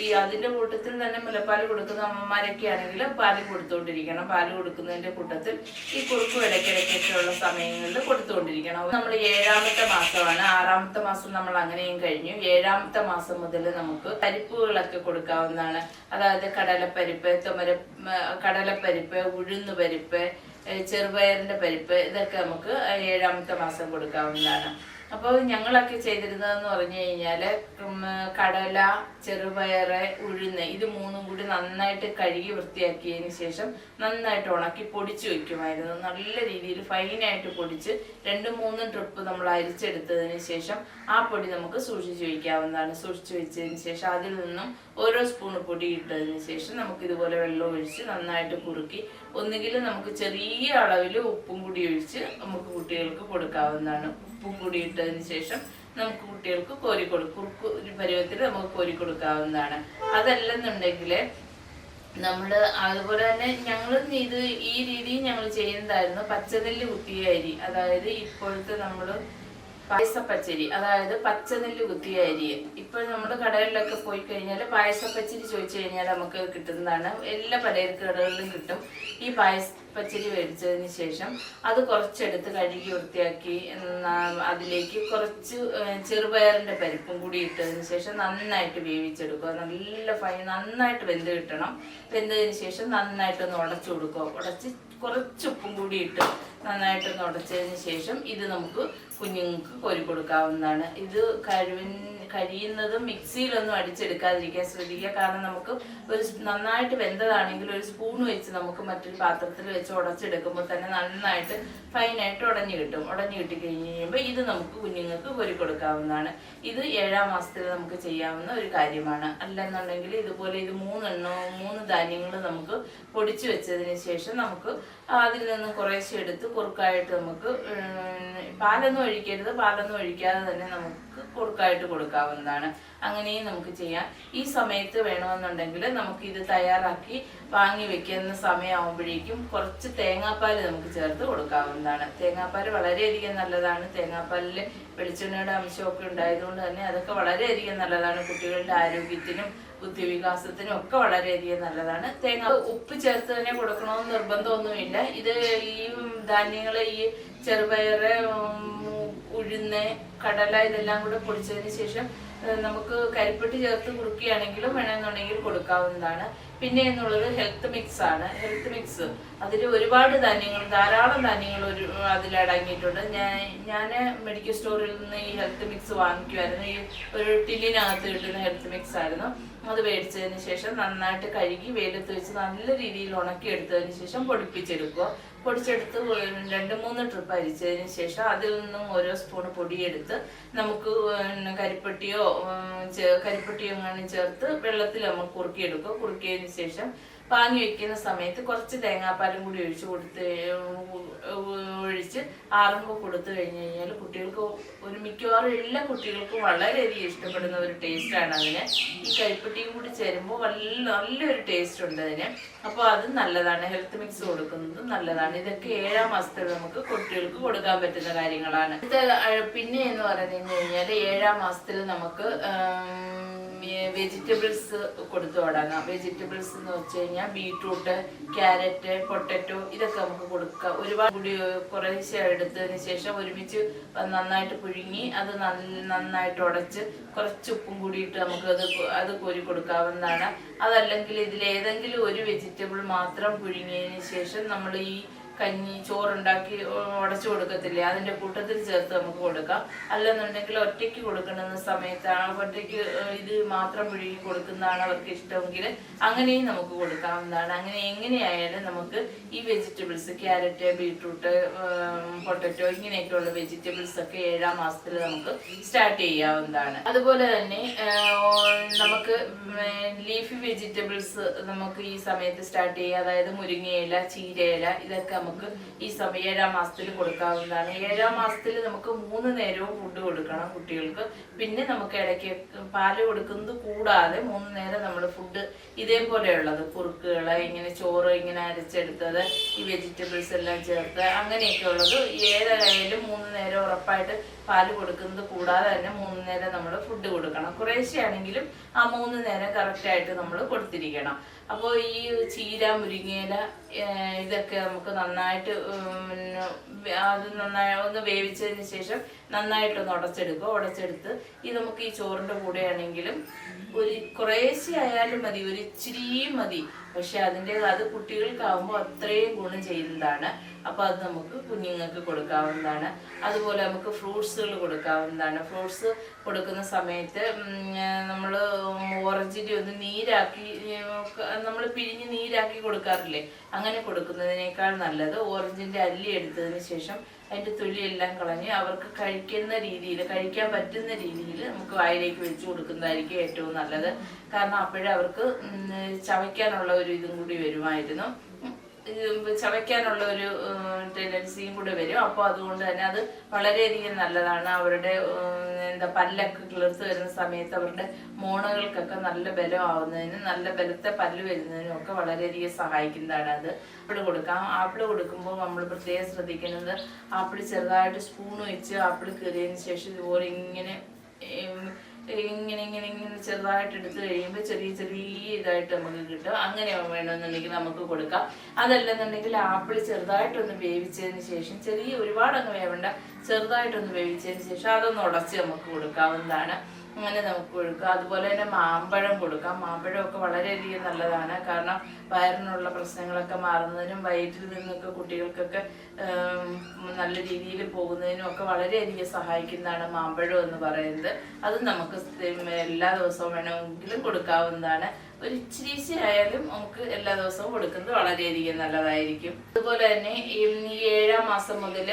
ഈ അതിന്റെ കൂട്ടത്തിൽ തന്നെ മുലപ്പാൽ കൊടുക്കുന്ന അമ്മമാരൊക്കെ ആണെങ്കിൽ പാൽ കൊടുത്തുകൊണ്ടിരിക്കണം പാൽ കൊടുക്കുന്നതിന്റെ കൂട്ടത്തിൽ ഈ കുറുക്കും ഇടയ്ക്കിടയ്ക്കൊക്കെയുള്ള സമയങ്ങളിൽ കൊടുത്തുകൊണ്ടിരിക്കണം നമ്മൾ ഏഴാമത്തെ മാസമാണ്. ആറാമത്തെ മാസം നമ്മൾ അങ്ങനെയും കഴിഞ്ഞു. ഏഴാമത്തെ മാസം മുതൽ നമുക്ക് പരിപ്പുകളൊക്കെ കൊടുക്കാവുന്നതാണ്. അതായത് കടലപ്പരിപ്പ് തുമര കടലപ്പരിപ്പ് ഉഴുന്ന് പരിപ്പ് ചെറുപയറിന്റെ പരിപ്പ് ഇതൊക്കെ നമുക്ക് ഏഴാമത്തെ മാസം കൊടുക്കാവുന്നതാണ്. അപ്പോൾ ഞങ്ങളൊക്കെ ചെയ്തിരുന്നതെന്ന് പറഞ്ഞു കഴിഞ്ഞാൽ കടല ചെറുപയറ് ഉഴുന്ന് ഇത് മൂന്നും കൂടി നന്നായിട്ട് കഴുകി വൃത്തിയാക്കിയതിന് ശേഷം നന്നായിട്ട് ഉണക്കി പൊടിച്ചു വെക്കുമായിരുന്നു നല്ല രീതിയിൽ ഫൈനായിട്ട് പൊടിച്ച് രണ്ടും മൂന്നും ട്രിപ്പ് നമ്മൾ അരിച്ചെടുത്തതിന് ശേഷം ആ പൊടി നമുക്ക് സൂക്ഷിച്ചു വയ്ക്കാവുന്നതാണ്. സൂക്ഷിച്ചു വെച്ചതിന് ശേഷം അതിൽ നിന്നും ഓരോ സ്പൂൺ പൊടി ഇട്ടതിന് ശേഷം നമുക്ക് ഇതുപോലെ വെള്ളം ഒഴിച്ച് നന്നായിട്ട് കുറുക്കി ഒന്നുകിൽ നമുക്ക് ചെറിയ അളവിൽ ഉപ്പും കൂടി ഒഴിച്ച് നമുക്ക് കുട്ടികൾക്ക് കൊടുക്കാവുന്നതാണ്. ഉപ്പും കൂടി ഇട്ടതിന് ശേഷം നമുക്ക് കുട്ടികൾക്ക് കോരി കൊടുക്കും. കുറുക്ക് പരുവത്തിൽ നമുക്ക് കോരി കൊടുക്കാവുന്നതാണ്. അതല്ലെന്നുണ്ടെങ്കിൽ നമ്മൾ അതുപോലെ തന്നെ ഞങ്ങൾ ഇത് ഈ രീതിയിൽ ഞങ്ങൾ ചെയ്യുന്നതായിരുന്നു പച്ചനെല്ല് കുത്തിയ അരി. അതായത് ഇപ്പോഴത്തെ നമ്മൾ പായസപ്പച്ചരി അതായത് പച്ചനെല്ല് കുത്തിയ അരി. ഇപ്പൊ നമ്മൾ കടകളിലൊക്കെ പോയി കഴിഞ്ഞാൽ പായസപ്പച്ചരി ചോദിച്ചു കഴിഞ്ഞാൽ നമുക്ക് കിട്ടുന്നതാണ്. എല്ലാ പലചരക്ക് കടകളിലും കിട്ടും. ഈ പായസപ്പച്ചരി മേടിച്ചതിന് ശേഷം അത് കുറച്ചെടുത്ത് കഴുകി വൃത്തിയാക്കി അതിലേക്ക് കുറച്ച് ചെറുപയറിന്റെ പരിപ്പും കൂടി ഇട്ടതിന് ശേഷം നന്നായിട്ട് വേവിച്ചെടുക്കുക. നല്ല ഫൈ നന്നായിട്ട് വെന്ത് കിട്ടണം. വെന്തതിന് ശേഷം നന്നായിട്ടൊന്ന് ഉടച്ചു കൊടുക്കുക. ഉടച്ച് കുറച്ച് ഉപ്പും കൂടി ഇട്ട് നന്നായിട്ടൊന്ന് ഉടച്ചതിന് ശേഷം ഇത് നമുക്ക് കുഞ്ഞുങ്ങൾക്ക് കോരി കൊടുക്കാവുന്നതാണ്. ഇത് കഴിവിൻ കഴിയുന്നതും മിക്സിയിലൊന്നും അടിച്ചെടുക്കാതിരിക്കാൻ ശ്രദ്ധിക്കുക. കാരണം നമുക്ക് ഒരു നന്നായിട്ട് വെന്തതാണെങ്കിൽ ഒരു സ്പൂൺ വെച്ച് നമുക്ക് മറ്റൊരു പാത്രത്തിൽ വെച്ച് ഉടച്ചെടുക്കുമ്പോൾ തന്നെ നന്നായിട്ട് ഫൈനായിട്ട് ഉടഞ്ഞു കിട്ടും. ഉടഞ്ഞു കിട്ടി കഴിഞ്ഞ് കഴിയുമ്പോൾ ഇത് നമുക്ക് കുഞ്ഞുങ്ങൾക്ക് കോരി കൊടുക്കാവുന്നതാണ്. ഇത് ഏഴാം മാസത്തിൽ നമുക്ക് ചെയ്യാവുന്ന ഒരു കാര്യമാണ്. അല്ലെന്നുണ്ടെങ്കിൽ ഇതുപോലെ ഇത് മൂന്നെണ്ണോ മൂന്ന് ധാന്യങ്ങൾ നമുക്ക് പൊടിച്ചു വെച്ചതിന് ശേഷം നമുക്ക് അതിൽ നിന്ന് കുറേശ്ശെ എടുത്ത് കുറുക്കായിട്ട് നമുക്ക് പാലൊന്നും ഒഴിക്കരുത്. പാലൊന്നും ഒഴിക്കാതെ തന്നെ നമുക്ക് കുറുക്കായിട്ട് കൊടുക്കാവുന്നതാണ് അങ്ങനെയും നമുക്ക് ചെയ്യാം. ഈ സമയത്ത് വേണമെന്നുണ്ടെങ്കിൽ നമുക്ക് ഇത് തയ്യാറാക്കി വാങ്ങി വെക്കുന്ന സമയമാകുമ്പോഴേക്കും കുറച്ച് തേങ്ങാപ്പാൽ നമുക്ക് ചേർത്ത് കൊടുക്കാവുന്നതാണ്. തേങ്ങാപ്പാൽ വളരെയധികം നല്ലതാണ്. തേങ്ങാപ്പാലിൽ വെളിച്ചെണ്ണയുടെ അംശമൊക്കെ ഉണ്ടായതുകൊണ്ട് തന്നെ അതൊക്കെ വളരെയധികം നല്ലതാണ് കുട്ടികളുടെ ആരോഗ്യത്തിനും ബുദ്ധിവികാസത്തിനും ഒക്കെ വളരെയധികം നല്ലതാണ്. തേങ്ങ ഉപ്പ് ചേർത്ത് തന്നെ കൊടുക്കണമെന്ന് നിർബന്ധമൊന്നുമില്ല. ഇത് ഈ ധാന്യങ്ങൾ ഈ ചെറുപയർ ഉഴുന്ന് കടല ഇതെല്ലാം കൂടെ പൊടിച്ചതിന് ശേഷം നമുക്ക് കരിപ്പെട്ടി ചേർത്ത് കുറുക്കുകയാണെങ്കിലും വേണമെന്നുണ്ടെങ്കിൽ കൊടുക്കാവുന്നതാണ്. പിന്നെ എന്നുള്ളത് ഹെൽത്ത് മിക്സ് ആണ്. ഹെൽത്ത് മിക്സ് അതിൽ ഒരുപാട് ധാന്യങ്ങൾ ധാരാളം ധാന്യങ്ങൾ ഒരു അതിൽ അടങ്ങിയിട്ടുണ്ട് ഞാൻ ഞാൻ മെഡിക്കൽ സ്റ്റോറിൽ നിന്ന് ഈ ഹെൽത്ത് മിക്സ് വാങ്ങിക്കുമായിരുന്നു ഈ ഒരു ടില്ലിനകത്ത് കിട്ടുന്ന ഹെൽത്ത് മിക്സ് ആയിരുന്നു. അത് മേടിച്ചതിന് ശേഷം നന്നായിട്ട് കഴുകി വെയിലത്ത് വെച്ച് നല്ല രീതിയിൽ ഉണക്കി എടുത്തതിന് ശേഷം പൊടിപ്പിച്ചെടുക്കുക. പൊടിച്ചെടുത്ത് രണ്ട് മൂന്ന് ട്രിപ്പ് അരിച്ചതിന് ശേഷം അതിൽ നിന്നും ഓരോ സ്പൂൺ പൊടിയെടുത്ത് നമുക്ക് കരിപ്പട്ടിയോ കരിപ്പെട്ടിയോ അങ്ങനെ ചേർത്ത് വെള്ളത്തിൽ നമ്മൾ കുറുക്കിയെടുക്കുക. കുറുക്കിയതിന് ശേഷം വാങ്ങി വെക്കുന്ന സമയത്ത് കുറച്ച് തേങ്ങാപ്പാലും കൂടി ഒഴിച്ച് കൊടുത്ത് ഒഴിച്ച് ആറുമ്പോൾ കൊടുത്തു കഴിഞ്ഞ് കഴിഞ്ഞാൽ കുട്ടികൾക്ക് ഒരു മിക്കവാറും എല്ലാ കുട്ടികൾക്കും വളരെയധികം ഇഷ്ടപ്പെടുന്ന ഒരു ടേസ്റ്റാണ് അതിന്. ഈ കരിപ്പട്ടിയും കൂടി ചേരുമ്പോൾ വല്ല നല്ലൊരു ടേസ്റ്റ് ഉണ്ട് അതിന്. അപ്പോൾ അത് നല്ലതാണ്. ഹെൽത്ത് മിക്സ് കൊടുക്കുന്നത് നല്ലതാണ്. ഇതൊക്കെ ഏഴാം മാസത്തിൽ നമുക്ക് കുട്ടികൾക്ക് കൊടുക്കാൻ പറ്റുന്ന കാര്യങ്ങളാണ്. പിന്നെ എന്ന് പറഞ്ഞു കഴിഞ്ഞാൽ ഏഴാം മാസത്തിൽ നമുക്ക് വെജിറ്റബിൾസ് കൊടുത്തു തുടങ്ങാം. വെജിറ്റബിൾസ് എന്ന് വെച്ച് ബീട്രൂട്ട് ക്യാരറ്റ് പൊട്ടറ്റോ ഇതൊക്കെ നമുക്ക് കൊടുക്കുക ഒരുപാട് കൂടി കുറേശ്ശെ എടുത്തതിന് ശേഷം ഒരുമിച്ച് നന്നായിട്ട് പുഴുങ്ങി അത് നന്നായിട്ട് ഉടച്ച് കുറച്ച് ഉപ്പും കൂടിയിട്ട് നമുക്ക് അത് അത് കോരി കൊടുക്കാവുന്നതാണ്. അതല്ലെങ്കിൽ ഇതിലേതെങ്കിലും ഒരു വെജിറ്റബിൾ മാത്രം പുഴുങ്ങിയതിന് ശേഷം നമ്മൾ ഈ കഞ്ഞി ചോറുണ്ടാക്കി ഉടച്ചു കൊടുക്കത്തില്ലേ? അതിന്റെ കൂട്ടത്തിൽ ചേർത്ത് നമുക്ക് കൊടുക്കാം. അല്ലെന്നുണ്ടെങ്കിൽ ഒറ്റയ്ക്ക് കൊടുക്കുന്ന സമയത്താണ് ഒറ്റയ്ക്ക് ഇത് മാത്രം പിഴുകി കൊടുക്കുന്നതാണ് അവർക്ക് ഇഷ്ടമെങ്കിൽ അങ്ങനെയും നമുക്ക് കൊടുക്കാവുന്നതാണ്. അങ്ങനെ എങ്ങനെയായാലും നമുക്ക് ഈ വെജിറ്റബിൾസ് ക്യാരറ്റ് ബീട്രൂട്ട് പൊട്ടറ്റോ ഇങ്ങനെയൊക്കെയുള്ള വെജിറ്റബിൾസ് ഒക്കെ ഏഴാം മാസത്തിൽ നമുക്ക് സ്റ്റാർട്ട് ചെയ്യാവുന്നതാണ്. അതുപോലെ തന്നെ നമുക്ക് ലീഫി വെജിറ്റബിൾസ് നമുക്ക് ഈ സമയത്ത് സ്റ്റാർട്ട് ചെയ്യുക അതായത് മുരിങ്ങയില ചീരയില ഇതൊക്കെ നമുക്ക് ഈ സമയം ഏഴാം മാസത്തിൽ കൊടുക്കാവുന്നതാണ്. ഏഴാം മാസത്തിൽ നമുക്ക് മൂന്ന് നേരവും ഫുഡ് കൊടുക്കണം കുട്ടികൾക്ക്. പിന്നെ നമുക്ക് ഇടയ്ക്ക് പാൽ കൊടുക്കുന്നത് കൂടാതെ മൂന്ന് നേരം നമ്മൾ ഫുഡ് ഇതേപോലെയുള്ളത്. കുറുക്കുകൾ ഇങ്ങനെ ചോറ് ഇങ്ങനെ അരച്ചെടുത്തത് ഈ വെജിറ്റബിൾസ് എല്ലാം ചേർത്ത് അങ്ങനെയൊക്കെ ഉള്ളത് ഏതായാലും മൂന്ന് നേരം ഉറപ്പായിട്ട് പാൽ കൊടുക്കുന്നത് കൂടാതെ തന്നെ മൂന്ന് നേരം നമ്മൾ ഫുഡ് കൊടുക്കണം. കുറേശ്ശെ ആണെങ്കിലും ആ മൂന്ന് നേരം കറക്റ്റായിട്ട് നമ്മൾ കൊടുത്തിരിക്കണം. അപ്പോൾ ഈ ചീര മുരിങ്ങേല ഇതൊക്കെ നമുക്ക് നന്നായിട്ട് അത് നന്നായി ഒന്ന് വേവിച്ചതിന് ശേഷം നന്നായിട്ടൊന്ന് ഉടച്ചെടുക്കുക. ഉടച്ചെടുത്ത് ഈ നമുക്ക് ഈ ചോറിന്റെ കൂടെ ആണെങ്കിലും ഒരു കുറേശ്ശെ ആയാലും മതി. ഒരു ഇച്ചിരിയും മതി. പക്ഷെ അതിന്റെ അത് കുട്ടികൾക്കാവുമ്പോൾ അത്രയും ഗുണം ചെയ്യുന്നതാണ്. അപ്പോൾ അത് നമുക്ക് കുഞ്ഞുങ്ങൾക്ക് കൊടുക്കാവുന്നതാണ്. അതുപോലെ നമുക്ക് ഫ്രൂട്ട്സുകൾ കൊടുക്കാവുന്നതാണ്. ഫ്രൂട്ട്സ് കൊടുക്കുന്ന സമയത്ത് നമ്മൾ ഓറഞ്ചിന്റെ ഒന്ന് നീരാക്കി നമ്മൾ പിഴിഞ്ഞ് നീരാക്കി കൊടുക്കാറില്ലേ? അങ്ങനെ കൊടുക്കുന്നതിനേക്കാൾ നല്ലത് ഓറഞ്ചിന്റെ അല്ലി എടുത്തതിന് ശേഷം അതിന്റെ തൊലിയെല്ലാം കളഞ്ഞ് അവർക്ക് കഴിക്കുന്ന രീതിയിൽ കഴിക്കാൻ പറ്റുന്ന രീതിയിൽ നമുക്ക് വായിലേക്ക് വെച്ച് കൊടുക്കുന്നതായിരിക്കും ഏറ്റവും നല്ലത്. കാരണം അപ്പോഴേ അവർക്ക് ചവയ്ക്കാനുള്ള ഒരു ഇതും കൂടി വരുമായിരുന്നു. ചവയ്ക്കാനുള്ള ഒരു ടെൻഡൻസിയും കൂടെ വരും. അപ്പോൾ അതുകൊണ്ട് തന്നെ അത് വളരെയധികം നല്ലതാണ്. അവരുടെ എന്താ പല്ലൊക്കെ കിളിർത്ത് വരുന്ന സമയത്ത് അവരുടെ മോണകൾക്കൊക്കെ നല്ല ബലം ബലമാവുന്നതിനും നല്ല ബലത്തെ പല്ല് വരുന്നതിനും ഒക്കെ വളരെയധികം സഹായിക്കുന്നതാണ് അത്. ആപ്പിൾ കൊടുക്കാം. ആപ്പിൾ കൊടുക്കുമ്പോൾ നമ്മൾ പ്രത്യേകം ശ്രദ്ധിക്കുന്നത് ആപ്പിൾ ചെറുതായിട്ട് സ്പൂൺ വെച്ച് ആപ്പിൾ കയറിയതിന് ശേഷം ഇതുപോലെ ഇങ്ങനെ ഇങ്ങനെ ഇങ്ങനെ ഇങ്ങനെ ചെറുതായിട്ട് എടുത്തു കഴിയുമ്പോൾ ചെറിയ ചെറിയ ഇതായിട്ട് നമുക്ക് കിട്ടും. അങ്ങനെ വേണമെന്നുണ്ടെങ്കിൽ നമുക്ക് കൊടുക്കാം. അതല്ലെന്നുണ്ടെങ്കിൽ ആപ്പിൾ ചെറുതായിട്ടൊന്ന് വേവിച്ചതിന് ശേഷം ചെറിയ ഒരുപാടൊന്നും വേവണ്ട ചെറുതായിട്ടൊന്ന് വേവിച്ചതിന് ശേഷം അതൊന്ന് ഉടച്ച് നമുക്ക് കൊടുക്കാവുന്നതാണ്. അങ്ങനെ നമുക്ക് കൊടുക്കാം. അതുപോലെ തന്നെ മാമ്പഴം കൊടുക്കാം. മാമ്പഴമൊക്കെ വളരെയധികം നല്ലതാണ്. കാരണം വയറിനുള്ള പ്രശ്നങ്ങളൊക്കെ മാറുന്നതിനും വയറ്റിൽ നിന്നൊക്കെ കുട്ടികൾക്കൊക്കെ നല്ല രീതിയിൽ പോകുന്നതിനും ഒക്കെ വളരെയധികം സഹായിക്കുന്നതാണ് മാമ്പഴം എന്ന് പറയുന്നത്. അത് നമുക്ക് എല്ലാ ദിവസവും വേണമെങ്കിലും കൊടുക്കാവുന്നതാണ്. ഒരു ഇച്ചിരി ആയാലും നമുക്ക് എല്ലാ ദിവസവും കൊടുക്കുന്നത് വളരെയധികം നല്ലതായിരിക്കും. അതുപോലെ തന്നെ ഈ ഏഴാം മാസം മുതൽ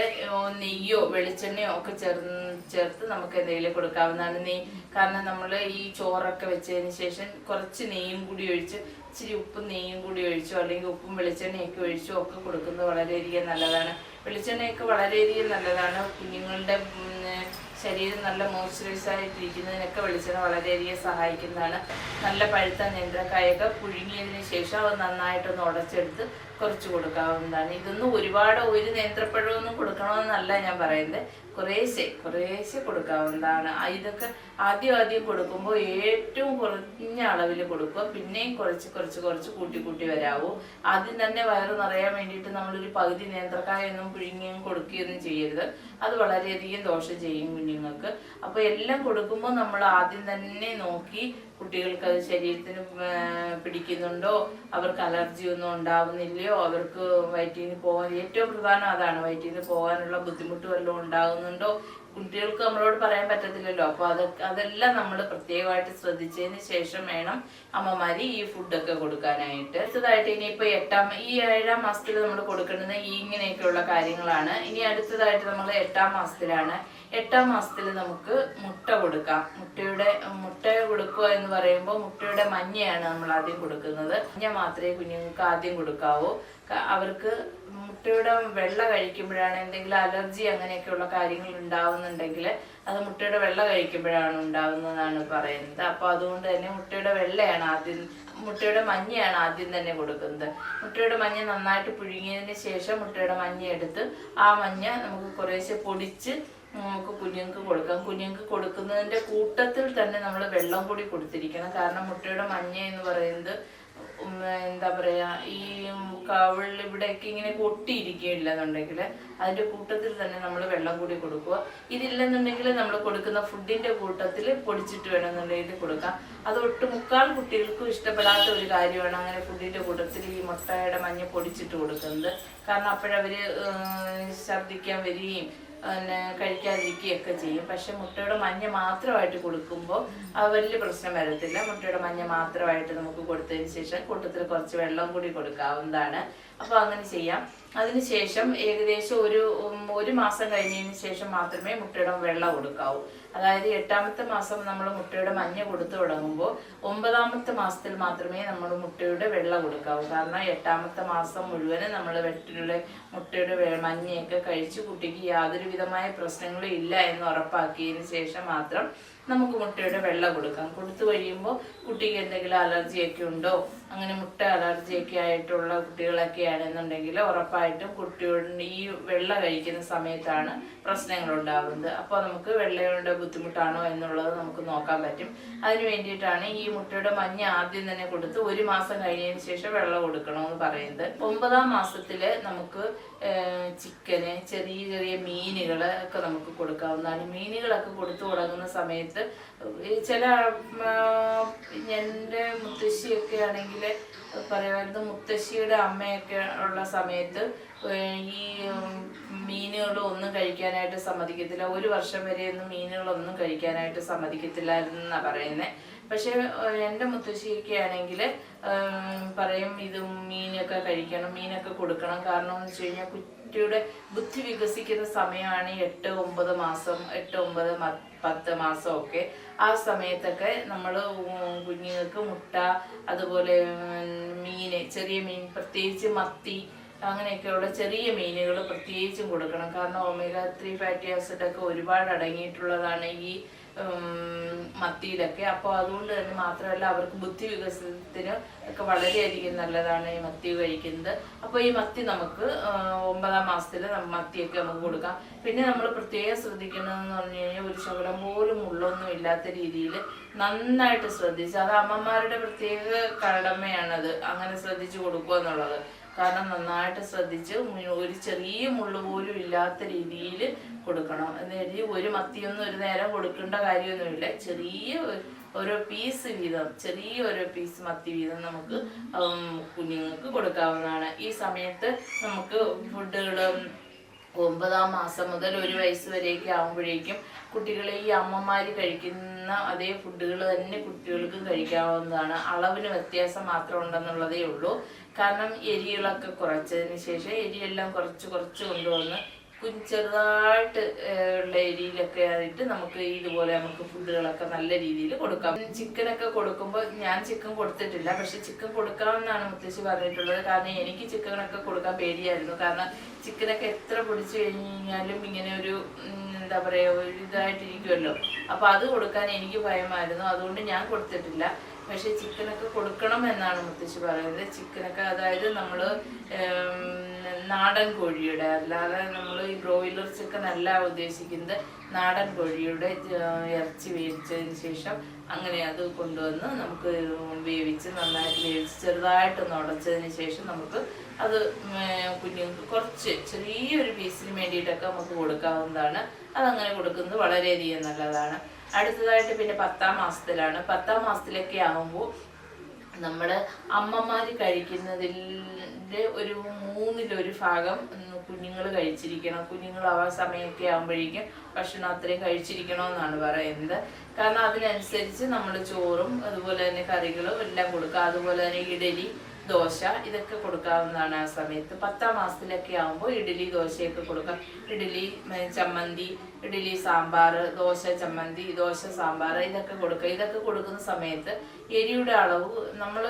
നെയ്യോ വെളിച്ചെണ്ണയോ ഒക്കെ ചേർന്ന് ചേർത്ത് നമുക്ക് എന്തെങ്കിലും കൊടുക്കാവുന്നതാണ് നെയ്. കാരണം നമ്മൾ ഈ ചോറൊക്കെ വെച്ചതിന് ശേഷം കുറച്ച് നെയ്യും കൂടി ഒഴിച്ച് ഇച്ചിരി ഉപ്പും നെയ്യും കൂടി ഒഴിച്ചോ അല്ലെങ്കിൽ ഉപ്പും വെളിച്ചെണ്ണയൊക്കെ ഒഴിച്ചോ ഒക്കെ കൊടുക്കുന്നത് വളരെയധികം നല്ലതാണ്. വെളിച്ചെണ്ണയൊക്കെ വളരെയധികം നല്ലതാണ്. കുഞ്ഞുങ്ങളുടെ ശരീരം നല്ല മോയ്സ്ചറൈസ് ആയിട്ടിരിക്കുന്നതിനൊക്കെ വെളിച്ചെണ്ണ വളരെയധികം സഹായിക്കുന്നതാണ്. നല്ല പഴുത്ത നേന്ത്രക്കായൊക്കെ പുഴുങ്ങിയതിന് ശേഷം അത് നന്നായിട്ടൊന്ന് ഉടച്ചെടുത്ത് കുറച്ച് കൊടുക്കാവുന്നതാണ്. ഇതൊന്നും ഒരുപാട് ഒരു നേന്ത്രപ്പഴമൊന്നും കൊടുക്കണമെന്നല്ല ഞാൻ പറയുന്നത്. കുറേശ്ശെ കുറേശ്ശെ കൊടുക്കാവുന്നതാണ്. ഇതൊക്കെ ആദ്യം ആദ്യം കൊടുക്കുമ്പോൾ ഏറ്റവും കുറഞ്ഞ അളവിൽ കൊടുക്കുക പിന്നെയും കുറച്ച് കുറച്ച് കുറച്ച് കൂട്ടി കൂട്ടി വരാവൂ. ആദ്യം തന്നെ വയറ് നിറയാൻ വേണ്ടിയിട്ട് നമ്മളൊരു പകുതി നേന്ത്രക്കായൊന്നും പിഴുങ്ങിയും കൊടുക്കുകയൊന്നും ചെയ്യരുത്. അത് വളരെയധികം ദോഷം ചെയ്യും കുഞ്ഞുങ്ങൾക്ക്. അപ്പോൾ എല്ലാം കൊടുക്കുമ്പോൾ നമ്മൾ ആദ്യം തന്നെ നോക്കി കുട്ടികൾക്ക് അത് ശരീരത്തിന് പിടിക്കുന്നുണ്ടോ? അവർക്ക് അലർജി ഒന്നും ഉണ്ടാവുന്നില്ലയോ? അവർക്ക് വയറ്റിന് പോകാൻ ഏറ്റവും പ്രധാനം അതാണ് വയറ്റിന് പോകാനുള്ള ബുദ്ധിമുട്ട് വല്ലതും ഉണ്ടാകുന്നുണ്ടോ? കുട്ടികൾക്ക് നമ്മളോട് പറയാൻ പറ്റത്തില്ലല്ലോ. അപ്പോൾ അതൊക്കെ അതെല്ലാം നമ്മൾ പ്രത്യേകമായിട്ട് ശ്രദ്ധിച്ചതിന് ശേഷം വേണം അമ്മമാര് ഈ ഫുഡൊക്കെ കൊടുക്കാനായിട്ട്. അടുത്തതായിട്ട് ഇനിയിപ്പോൾ എട്ടാം ഈ ഏഴാം മാസത്തിൽ നമ്മൾ കൊടുക്കേണ്ടുന്ന ഈ ഇങ്ങനെയൊക്കെയുള്ള കാര്യങ്ങളാണ്. ഇനി അടുത്തതായിട്ട് നമ്മൾ എട്ടാം മാസത്തിലാണ് എട്ടാം മാസത്തിൽ നമുക്ക് മുട്ട കൊടുക്കാം. മുട്ടയുടെ മുട്ട കൊടുക്കുക എന്ന് പറയുമ്പോൾ മുട്ടയുടെ മഞ്ഞയാണ് നമ്മൾ ആദ്യം കൊടുക്കുന്നത്. മഞ്ഞ മാത്രമേ കുഞ്ഞുങ്ങൾക്ക് ആദ്യം കൊടുക്കാവൂ. അവർക്ക് മുട്ടയുടെ വെള്ള കഴിക്കുമ്പോഴാണ് എന്തെങ്കിലും അലർജി അങ്ങനെയൊക്കെയുള്ള കാര്യങ്ങൾ ഉണ്ടാവുന്നുണ്ടെങ്കിൽ അത് മുട്ടയുടെ വെള്ള കഴിക്കുമ്പോഴാണ് ഉണ്ടാവുന്നതാണ് പറയുന്നത്. അപ്പോൾ അതുകൊണ്ട് തന്നെ മുട്ടയുടെ വെള്ളയാണ് ആദ്യം മുട്ടയുടെ മഞ്ഞയാണ് ആദ്യം തന്നെ കൊടുക്കുന്നത്. മുട്ടയുടെ മഞ്ഞ നന്നായിട്ട് പുഴുങ്ങിയതിന് ശേഷം മുട്ടയുടെ മഞ്ഞ എടുത്ത് ആ മഞ്ഞ നമുക്ക് കുറേശ്ശെ പൊടിച്ച് നമുക്ക് കുഞ്ഞുങ്ങൾക്ക് കൊടുക്കാം. കുഞ്ഞുങ്ങൾക്ക് കൊടുക്കുന്നതിന്റെ കൂട്ടത്തിൽ തന്നെ നമ്മൾ വെള്ളം കൂടി കൊടുത്തിരിക്കണം. കാരണം മുട്ടയുടെ മഞ്ഞ എന്ന് പറയുന്നത് എന്താ പറയാ ഈ കവിളിൽ ഇവിടെയൊക്കെ ഇങ്ങനെ കൊട്ടിയിരിക്കുകയില്ല എന്നുണ്ടെങ്കിൽ അതിന്റെ കൂട്ടത്തിൽ തന്നെ നമ്മൾ വെള്ളം കൂടി കൊടുക്കുക. ഇതില്ലെന്നുണ്ടെങ്കിൽ നമ്മൾ കൊടുക്കുന്ന ഫുഡിന്റെ കൂട്ടത്തിൽ പൊടിച്ചിട്ട് വേണമെന്നുണ്ടെങ്കിൽ കൊടുക്കാം. അത് ഒട്ട് മുക്കാൽ കുട്ടികൾക്കും ഇഷ്ടപ്പെടാത്ത ഒരു കാര്യമാണ് അങ്ങനെ ഫുഡിന്റെ കൂട്ടത്തിൽ ഈ മുട്ടയുടെ മഞ്ഞ പൊടിച്ചിട്ട് കൊടുക്കുന്നത്. കാരണം അപ്പോഴവര് ഛർദ്ദിക്കാൻ വരികയും പിന്നെ കഴിക്കാതിരിക്കുകയൊക്കെ ചെയ്യും. പക്ഷെ മുട്ടയുടെ മഞ്ഞ മാത്രമായിട്ട് കൊടുക്കുമ്പോൾ അത് വലിയ പ്രശ്നം വരത്തില്ല. മുട്ടയുടെ മഞ്ഞ മാത്രമായിട്ട് നമുക്ക് കൊടുത്തതിന് ശേഷം കൂട്ടത്തിൽ കുറച്ച് വെള്ളം കൂടി കൊടുക്കാവുന്നതാണ്. അപ്പോൾ അങ്ങനെ ചെയ്യാം. അതിനുശേഷം ഏകദേശം ഒരു ഒരു മാസം കഴിഞ്ഞതിന് ശേഷം മാത്രമേ മുട്ടയുടെ വെള്ളം കൊടുക്കാവൂ അതായത് എട്ടാമത്തെ മാസം നമ്മൾ മുട്ടയുടെ മഞ്ഞ കൊടുത്തു തുടങ്ങുമ്പോൾ ഒമ്പതാമത്തെ മാസത്തിൽ മാത്രമേ നമ്മൾ മുട്ടയുടെ വെള്ളം കൊടുക്കാവൂ. കാരണം എട്ടാമത്തെ മാസം മുഴുവനും നമ്മൾ വെട്ടിലുള്ള മുട്ടയുടെ മഞ്ഞയൊക്കെ കഴിച്ച് കുട്ടിക്ക് യാതൊരു വിധമായ പ്രശ്നങ്ങളും ഇല്ല എന്ന് ഉറപ്പാക്കിയതിന് ശേഷം മാത്രം നമുക്ക് മുട്ടയുടെ വെള്ളം കൊടുക്കാം. കൊടുത്തു കഴിയുമ്പോൾ കുട്ടിക്ക് എന്തെങ്കിലും അലർജിയൊക്കെ ഉണ്ടോ? അങ്ങനെ മുട്ട അലർജിയൊക്കെ ആയിട്ടുള്ള കുട്ടികളൊക്കെ ആണെന്നുണ്ടെങ്കിൽ ഉറപ്പായിട്ടും കുട്ടിയുടെ ഈ വെള്ള കഴിക്കുന്ന സമയത്താണ് പ്രശ്നങ്ങൾ ഉണ്ടാകുന്നത് അപ്പോൾ നമുക്ക് വെള്ളയുടെ ബുദ്ധിമുട്ടാണോ എന്നുള്ളത് നമുക്ക് നോക്കാൻ പറ്റും. അതിന് വേണ്ടിയിട്ടാണ് ഈ മുട്ടയുടെ മഞ്ഞ ആദ്യം തന്നെ കൊടുത്ത് ഒരു മാസം കഴിഞ്ഞതിന് ശേഷം വെള്ളം കൊടുക്കണമെന്ന് പറയുന്നത്. ഒമ്പതാം മാസത്തിൽ നമുക്ക് ചിക്കന് ചെറിയ ചെറിയ മീനുകൾ ഒക്കെ നമുക്ക് കൊടുക്കാവുന്നതാണ്. മീനുകളൊക്കെ കൊടുത്തു തുടങ്ങുന്ന സമയത്ത് ചില എന്റെ മുത്തശ്ശിയൊക്കെ ആണെങ്കിൽ പറയുമായിരുന്നു മുത്തശ്ശിയുടെ അമ്മയൊക്കെ ഉള്ള സമയത്ത് ഈ മീനുകൾ ഒന്നും കഴിക്കാനായിട്ട് സമ്മതിക്കത്തില്ല. ഒരു വർഷം വരെയൊന്നും മീനുകളൊന്നും കഴിക്കാനായിട്ട് സമ്മതിക്കത്തില്ലായിരുന്നു എന്നാണ് പറയുന്നത് പക്ഷെ എന്റെ മുത്തശ്ശിയൊക്കെ ആണെങ്കിൽ പറയും ഇത് മീനൊക്കെ കഴിക്കണം മീനൊക്കെ കൊടുക്കണം. കാരണം എന്ന് വെച്ച് കഴിഞ്ഞാൽ കുട്ടിയുടെ ബുദ്ധി വികസിക്കുന്ന സമയമാണ് എട്ട് ഒമ്പത് മാസം എട്ട് ഒമ്പത് പത്ത് മാസം ഒക്കെ ആ സമയത്തൊക്കെ നമ്മൾ കുഞ്ഞുങ്ങൾക്ക് മുട്ട അതുപോലെ മീന് ചെറിയ മീൻ പ്രത്യേകിച്ച് മത്തി അങ്ങനെയൊക്കെയുള്ള ചെറിയ മീനുകൾ പ്രത്യേകിച്ചും കൊടുക്കണം. കാരണം ഒമേഗ ത്രീ ഫാറ്റി ആസിഡ് ഒക്കെ ഒരുപാട് അടങ്ങിയിട്ടുള്ളതാണ് ഈ മത്തിയിലൊക്കെ. അപ്പോൾ അതുകൊണ്ട് തന്നെ മാത്രമല്ല അവർക്ക് ബുദ്ധി വികസനത്തിന് ഒക്കെ വളരെയധികം നല്ലതാണ് ഈ മത്തി കഴിക്കുന്നത്. അപ്പോൾ ഈ മത്തി നമുക്ക് ഒമ്പതാം മാസത്തിൽ മത്തിയൊക്കെ നമുക്ക് കൊടുക്കാം. പിന്നെ നമ്മൾ പ്രത്യേകം ശ്രദ്ധിക്കേണ്ടതെന്ന് പറഞ്ഞു കഴിഞ്ഞാൽ ഒരു ശകലം പോലും മുള്ളൊന്നും ഇല്ലാത്ത രീതിയിൽ നന്നായിട്ട് ശ്രദ്ധിച്ച് അത് അമ്മമാരുടെ പ്രത്യേക കടമയാണത് അങ്ങനെ ശ്രദ്ധിച്ചു കൊടുക്കുക എന്നുള്ളത് കാരണം നന്നായിട്ട് ശ്രദ്ധിച്ച് ഒരു ചെറിയ മുള്ളു പോലും ഇല്ലാത്ത രീതിയിൽ കൊടുക്കണം. എന്ന് കരുതി ഒരു മത്തിയൊന്നും ഒരു നേരം കൊടുക്കേണ്ട കാര്യമൊന്നുമില്ല. ചെറിയ ഓരോ പീസ് വീതം ചെറിയ ഓരോ പീസ് മത്തി വീതം നമുക്ക് കുഞ്ഞുങ്ങൾക്ക് കൊടുക്കാവുന്നതാണ്. ഈ സമയത്ത് നമുക്ക് ഫുഡുകൾ ഒമ്പതാം മാസം മുതൽ ഒരു വയസ്സ് വരെയൊക്കെ ആകുമ്പോഴേക്കും കുട്ടികളെ ഈ അമ്മമാർ കഴിക്കുന്ന അതേ ഫുഡുകൾ തന്നെ കുട്ടികൾക്കും കഴിക്കാവുന്നതാണ്. അളവിന് വ്യത്യാസം മാത്രം ഉണ്ടെന്നുള്ളതേ ഉള്ളൂ. കാരണം എരികളൊക്കെ കുറച്ചതിന് ശേഷം എരിയെല്ലാം കുറച്ച് കുറച്ച് കൊണ്ടുവന്ന് കുഞ്ഞ് ചെറുതായിട്ട് ഉള്ള എരിയിലൊക്കെ ആയിട്ട് നമുക്ക് ഇതുപോലെ നമുക്ക് ഫുഡുകളൊക്കെ നല്ല രീതിയിൽ കൊടുക്കാം. ചിക്കനൊക്കെ കൊടുക്കുമ്പോൾ ഞാൻ ചിക്കൻ കൊടുത്തിട്ടില്ല. പക്ഷെ ചിക്കൻ കൊടുക്കാമെന്നാണ് മുത്തശ്ശി പറഞ്ഞിട്ടുള്ളത്. കാരണം എനിക്ക് ചിക്കനൊക്കെ കൊടുക്കാൻ പേടിയായിരുന്നു. കാരണം ചിക്കനൊക്കെ എത്ര പൊടിച്ചു കഴിഞ്ഞാലും ഇങ്ങനെ ഒരു എന്താ പറയുക ഒരു ഇതായിട്ടിരിക്കുമല്ലോ അപ്പോൾ അത് കൊടുക്കാൻ എനിക്ക് ഭയമായിരുന്നു. അതുകൊണ്ട് ഞാൻ കൊടുത്തിട്ടില്ല. പക്ഷെ ചിക്കനൊക്കെ കൊടുക്കണം എന്നാണ് മുത്തശ്ശി പറയുന്നത്. ചിക്കനൊക്കെ അതായത് നമ്മൾ നാടൻ കോഴിയുടെ അല്ലാതെ നമ്മൾ ഈ ബ്രോയിലർ ചിക്കൻ അല്ല ഉദ്ദേശിക്കുന്നത്. നാടൻ കോഴിയുടെ ഇറച്ചി വേവിച്ചതിന് ശേഷം അങ്ങനെ അത് കൊണ്ടുവന്ന് നമുക്ക് വേവിച്ച് നന്നായിട്ട് വേവിച്ച് ചെറുതായിട്ടൊന്ന് ഉടച്ചതിന് ശേഷം നമുക്ക് അത് കുഞ്ഞുങ്ങൾക്ക് കുറച്ച് ചെറിയൊരു പീസിന് വേണ്ടിയിട്ടൊക്കെ നമുക്ക് കൊടുക്കാവുന്നതാണ്. അതങ്ങനെ കൊടുക്കുന്നത് വളരെയധികം നല്ലതാണ്. അടുത്തതായിട്ട് പിന്നെ പത്താം മാസത്തിലാണ്. പത്താം മാസത്തിലൊക്കെ ആകുമ്പോൾ നമ്മുടെ അമ്മമാർ കഴിക്കുന്നതിന്റെ ഒരു മൂന്നിലൊരു ഭാഗം കുഞ്ഞുങ്ങൾ കഴിച്ചിരിക്കണം. കുഞ്ഞുങ്ങൾ ആ സമയമൊക്കെ ആകുമ്പോഴേക്കും ഭക്ഷണം അത്രയും കഴിച്ചിരിക്കണമെന്നാണ് പറയുന്നത്. കാരണം അതിനനുസരിച്ച് നമ്മൾ ചോറും അതുപോലെ തന്നെ കറികളും എല്ലാം കൊടുക്കുക. അതുപോലെ തന്നെ ഇഡലി ദോശ ഇതൊക്കെ കൊടുക്കാവുന്നതാണ് ആ സമയത്ത്. പത്താം മാസത്തിലൊക്കെ ആകുമ്പോൾ ഇഡ്ഡലി ദോശയൊക്കെ കൊടുക്കാം. ഇഡ്ഡലി ചമ്മന്തി ഇഡ്ഡലി സാമ്പാർ ദോശ ചമ്മന്തി ദോശ സാമ്പാർ ഇതൊക്കെ കൊടുക്കുക ഇതൊക്കെ കൊടുക്കുന്ന സമയത്ത് എരിയുടെ അളവ് നമ്മൾ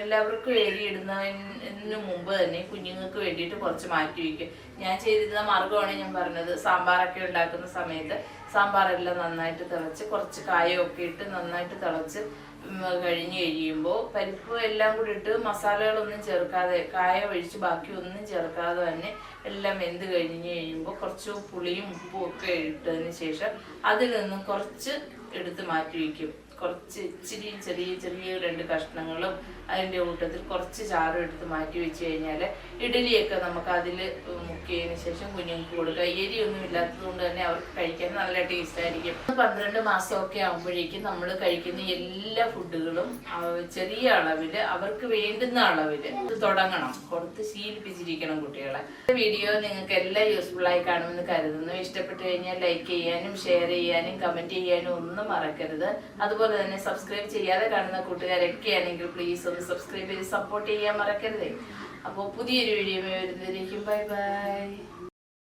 എല്ലാവർക്കും എരി ഇടുന്നതിന് മുമ്പ് തന്നെ കുഞ്ഞുങ്ങൾക്ക് വേണ്ടിയിട്ട് കുറച്ച് മാറ്റി വയ്ക്കും. ഞാൻ ചെയ്തിരുന്ന മാർഗമാണ് ഞാൻ പറഞ്ഞത്. സാമ്പാറൊക്കെ ഉണ്ടാക്കുന്ന സമയത്ത് സാമ്പാറെല്ലാം നന്നായിട്ട് തിളച്ച് കുറച്ച് കായമൊക്കെ ഇട്ട് നന്നായിട്ട് തിളച്ച് കഴിഞ്ഞ് കഴിയുമ്പോൾ പരിപ്പ് എല്ലാം കൂടി ഇട്ട് മസാലകളൊന്നും ചേർക്കാതെ കായ ഒഴിച്ച് ബാക്കി ഒന്നും ചേർക്കാതെ തന്നെ എല്ലാം വെന്ത് കഴിഞ്ഞ് കഴിയുമ്പോൾ കുറച്ച് പുളിയും ഉപ്പും ഒക്കെ ഇട്ടതിന് ശേഷം അതിൽ നിന്നും കുറച്ച് എടുത്ത് മാറ്റി വയ്ക്കും. കുറച്ച് ഇച്ചിരി ചെറിയ ചെറിയ രണ്ട് കഷ്ണങ്ങളും അതിന്റെ കൂട്ടത്തിൽ കുറച്ച് ചാറും എടുത്ത് മാറ്റി വെച്ച് കഴിഞ്ഞാൽ ഇഡലിയൊക്കെ നമുക്ക് അതിൽ മുക്കിയതിന് ശേഷം കുഞ്ഞുങ്ങൾക്ക് കൊടുക്കുക എരിയൊന്നും ഇല്ലാത്തത് കൊണ്ട് തന്നെ അവർക്ക് കഴിക്കാൻ നല്ല ടേസ്റ്റ് ആയിരിക്കും. പന്ത്രണ്ട് മാസമൊക്കെ ആകുമ്പോഴേക്കും നമ്മൾ കഴിക്കുന്ന എല്ലാ ഫുഡുകളും ചെറിയ അളവിൽ അവർക്ക് വേണ്ടുന്ന അളവിൽ തുടങ്ങണം. കൊടുത്ത് ശീലിപ്പിച്ചിരിക്കണം കുട്ടികളെ. വീഡിയോ നിങ്ങൾക്ക് എല്ലാം യൂസ്ഫുൾ ആയി കാണുമെന്ന് കരുതുന്നു. ഇഷ്ടപ്പെട്ടു കഴിഞ്ഞാൽ ലൈക്ക് ചെയ്യാനും ഷെയർ ചെയ്യാനും കമന്റ് ചെയ്യാനും ഒന്നും മറക്കരുത്. അതുപോലെ തന്നെ സബ്സ്ക്രൈബ് ചെയ്യാതെ കാണുന്ന കൂട്ടുകാരൊക്കെ ആണെങ്കിൽ പ്ലീസ് ഒന്ന് സബ്സ്ക്രൈബ് ചെയ്ത് സപ്പോർട്ട് ചെയ്യാൻ മറക്കരുതേ. അപ്പോൾ പുതിയൊരു വീഡിയോ വരുന്നതിലേക്കും ബൈ ബൈ